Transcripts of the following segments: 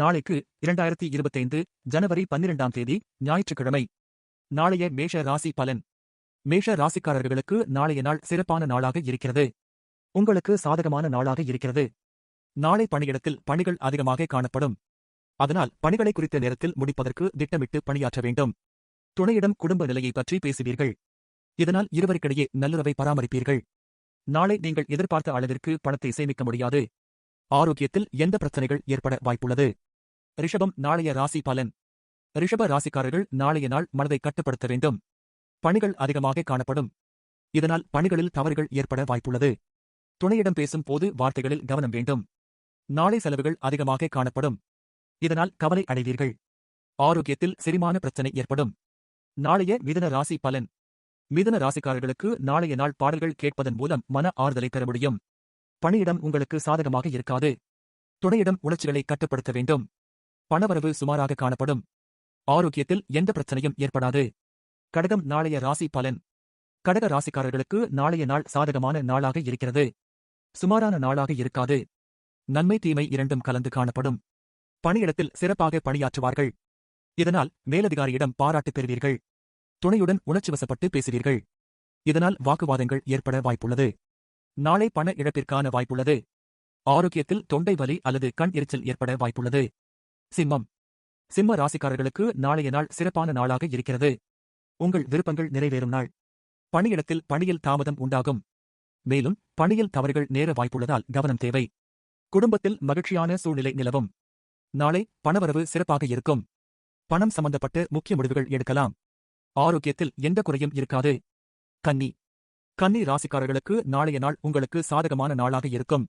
நாளைக்கு இரண்டாயிரத்தி இருபத்தைந்து ஜனவரி பன்னிரெண்டாம் தேதி ஞாயிற்றுக்கிழமை. நாளைய மேஷ ராசி பலன். மேஷ ராசிக்காரர்களுக்கு நாளைய நாள் சிறப்பான நாளாக இருக்கிறது. உங்களுக்கு சாதகமான நாளாக இருக்கிறது. நாளை பணியிடத்தில் பணிகள் அதிகமாக காணப்படும். அதனால் பணிகளை குறித்த நேரத்தில் முடிப்பதற்கு திட்டமிட்டு பணியாற்ற வேண்டும். துணையிடம் குடும்ப நிலையை பற்றி பேசுவீர்கள். இதனால் இருவருக்கிடையே நல்லுறவை பராமரிப்பீர்கள். நாளை நீங்கள் எதிர்பார்த்த அளவிற்கு பணத்தை சேமிக்க முடியாது. ஆரோக்கியத்தில் எந்த பிரச்சனைகள் ஏற்பட வாய்ப்புள்ளது? ரிஷபம் நாளைய ராசி பலன். ரிஷப ராசிக்காரர்கள் நாளைய நாள் மனதை கட்டுப்படுத்த வேண்டும். பணிகள் அதிகமாக காணப்படும். இதனால் பணிகளில் தவறுகள் ஏற்பட வாய்ப்புள்ளது. துணையிடம் பேசும் போது வார்த்தைகளில் கவனம் வேண்டும். நாளை செலவுகள் அதிகமாக காணப்படும். இதனால் கவலை அடைவீர்கள். ஆரோக்கியத்தில் செரிமான பிரச்சனை ஏற்படும். நாளைய மிதன ராசி பலன். மிதன ராசிக்காரர்களுக்கு நாளைய நாள் பாடல்கள் கேட்பதன் மூலம் மன ஆறுதலை பெற முடியும். பணியிடம் உங்களுக்கு சாதகமாக இருக்காது. துணையிடம் உணர்ச்சிகளை கட்டுப்படுத்த வேண்டும். பணவரவு சுமாராக காணப்படும். ஆரோக்கியத்தில் எந்த பிரச்சனையும் ஏற்படாது. கடகம் நாளைய ராசி பலன். கடக ராசிக்காரர்களுக்கு நாளைய நாள் சாதகமான நாளாக இருக்கிறது. சுமாரான நாளாக இருக்காது. நன்மை தீமை இரண்டும் கலந்து காணப்படும். பணியிடத்தில் சிறப்பாக பணியாற்றுவார்கள். இதனால் மேலதிகாரியிடம் பாராட்டு பெறுவீர்கள். துணையுடன் உணர்ச்சிவசப்பட்டு பேசுவீர்கள். இதனால் வாக்குவாதங்கள் ஏற்பட வாய்ப்புள்ளது. நாளை பண இழப்பிற்கான வாய்ப்புள்ளது. ஆரோக்கியத்தில் தொண்டை வலி அல்லது கண் எரிச்சல் ஏற்பட வாய்ப்புள்ளது. சிம்மம். சிம்ம ராசிக்காரர்களுக்கு நாளைய நாள் சிறப்பான நாளாக இருக்கிறது. உங்கள் விருப்பங்கள் நிறைவேறும் நாள். பணியிடத்தில் பணியில் தாமதம் உண்டாகும். மேலும் பணியில் தவறுகள் நேர வாய்ப்புள்ளதால் கவனம் தேவை. குடும்பத்தில் மகிழ்ச்சியான சூழ்நிலை நிலவும். நாளை பணவரவு சிறப்பாக இருக்கும். பணம் சம்பந்தப்பட்ட முக்கிய முடிவுகள் எடுக்கலாம். ஆரோக்கியத்தில் எந்த குறையும் இருக்காது. கன்னி. கன்னி ராசிக்காரர்களுக்கு நாளைய நாள் உங்களுக்கு சாதகமான நாளாக இருக்கும்.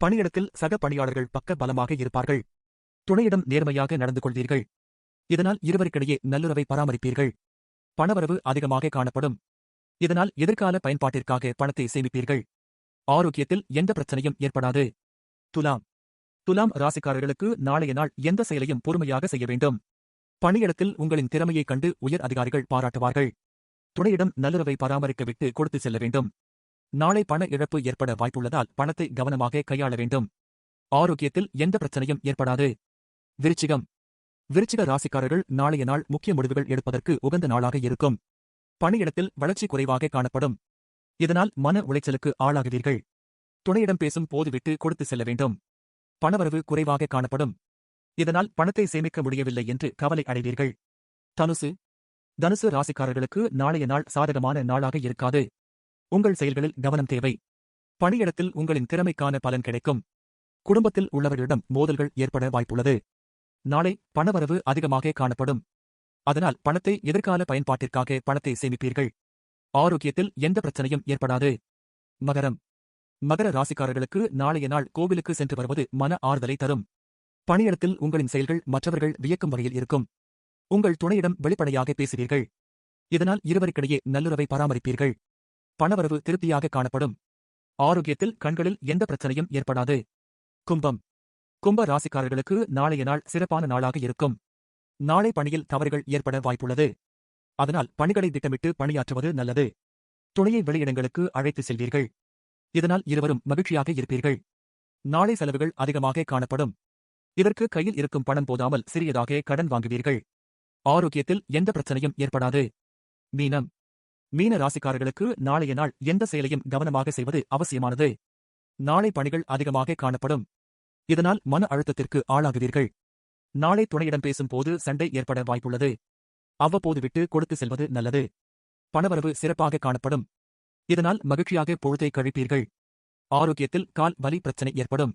பணியிடத்தில் சக பணியாளர்கள் பக்க பலமாக இருப்பார்கள். துணையிடம் நேர்மையாக நடந்து கொள்வீர்கள் இதனால் இருவருக்கிடையே நல்லுறவை பராமரிப்பீர்கள். பணவரவு அதிகமாக காணப்படும். இதனால் எதிர்கால பயன்பாட்டிற்காக பணத்தை சேமிப்பீர்கள். ஆரோக்கியத்தில் எந்த பிரச்சனையும் ஏற்படாது. துலாம். துலாம் ராசிக்காரர்களுக்கு நாளைய நாள் எந்த செயலையும் பொறுமையாக செய்ய வேண்டும். பணியிடத்தில் உங்களின் திறமையைக் கண்டு உயர் அதிகாரிகள் பாராட்டுவார்கள். துணையிடம் நல்லுறவை பராமரிக்க விட்டு கொடுத்து செல்ல வேண்டும். நாளை பண இழப்பு ஏற்பட வாய்ப்புள்ளதால் பணத்தை கவனமாக கையாள வேண்டும். ஆரோக்கியத்தில் எந்த பிரச்சனையும் ஏற்படாது. விருச்சிகம். விருச்சிக ராசிக்காரர்கள் நாளைய நாள் முக்கிய முடிவுகள் எடுப்பதற்கு உகந்த நாளாக இருக்கும். பணியிடத்தில் வளர்ச்சி குறைவாக காணப்படும். இதனால் மன உளைச்சலுக்கு ஆளாகுவீர்கள். துணையிடம் பேசும் போது விட்டு கொடுத்து செல்ல வேண்டும். பணவரவு குறைவாக காணப்படும். இதனால் பணத்தை சேமிக்க முடியவில்லை என்று கவலை அடைவீர்கள். தனுசு. தனுசு ராசிக்காரர்களுக்கு நாளைய நாள் சாதகமான நாளாக இருக்காது. உங்கள் செயல்களில் கவனம் தேவை. பணியிடத்தில் உங்களின் திறமைக்கான பலன் கிடைக்கும். குடும்பத்தில் உள்ளவர்களிடம் மோதல்கள் ஏற்பட வாய்ப்புள்ளது. நாளை பணவரவு அதிகமாக காணப்படும். அதனால் பணத்தை எதிர்கால பயன்பாட்டிற்காக பணத்தை சேமிப்பீர்கள். ஆரோக்கியத்தில் எந்த பிரச்சனையும் ஏற்படாது. மகரம். மகர ராசிக்காரர்களுக்கு நாளைய நாள் கோவிலுக்கு சென்று வருவது மன ஆறுதலை தரும். பணியிடத்தில் உங்களின் செயல்கள் மற்றவர்கள் வியக்கும் வகையில் இருக்கும். உங்கள் துணையிடம் வெளிப்படையாக பேசுவீர்கள். இதனால் இருவருக்கிடையே நல்லுறவை பராமரிப்பீர்கள். பணவரவு திருப்தியாக காணப்படும். ஆரோக்கியத்தில் கண்களில் எந்த பிரச்சனையும் ஏற்படாது. கும்பம். கும்ப ராசிக்காரர்களுக்கு நாளைய நாள் சிறப்பான நாளாக இருக்கும். நாளை பணியில் தவறுகள் ஏற்பட வாய்ப்புள்ளது. அதனால் பணிகளை திட்டமிட்டு பணியாற்றுவது நல்லது. துணையை வெளியிடங்களுக்கு அழைத்து செல்வீர்கள். இதனால் இருவரும் மகிழ்ச்சியாக இருப்பீர்கள். நாளை செலவுகள் அதிகமாக காணப்படும். இதற்கு கையில் இருக்கும் பணம் போதாமல் சிறியதாக கடன் வாங்குவீர்கள். ஆரோக்கியத்தில் எந்த பிரச்சனையும் ஏற்படாது. மீனம். மீன ராசிக்காரர்களுக்கு நாளைய நாள் எந்த செயலையும் கவனமாக செய்வது அவசியமானது. நாளை பணிகள் அதிகமாக காணப்படும். இதனால் மன அழுத்தத்திற்கு ஆளாகுவீர்கள் நாளை துணையிடம் பேசும்போது சண்டை ஏற்பட வாய்ப்புள்ளது. அவ்வப்போது விட்டு கொடுத்து செல்வது நல்லது. பணவரவு சிறப்பாக காணப்படும். இதனால் மகிழ்ச்சியாக பொழுதை கழிப்பீர்கள். ஆரோக்கியத்தில் கால் வலி பிரச்சனை ஏற்படும்.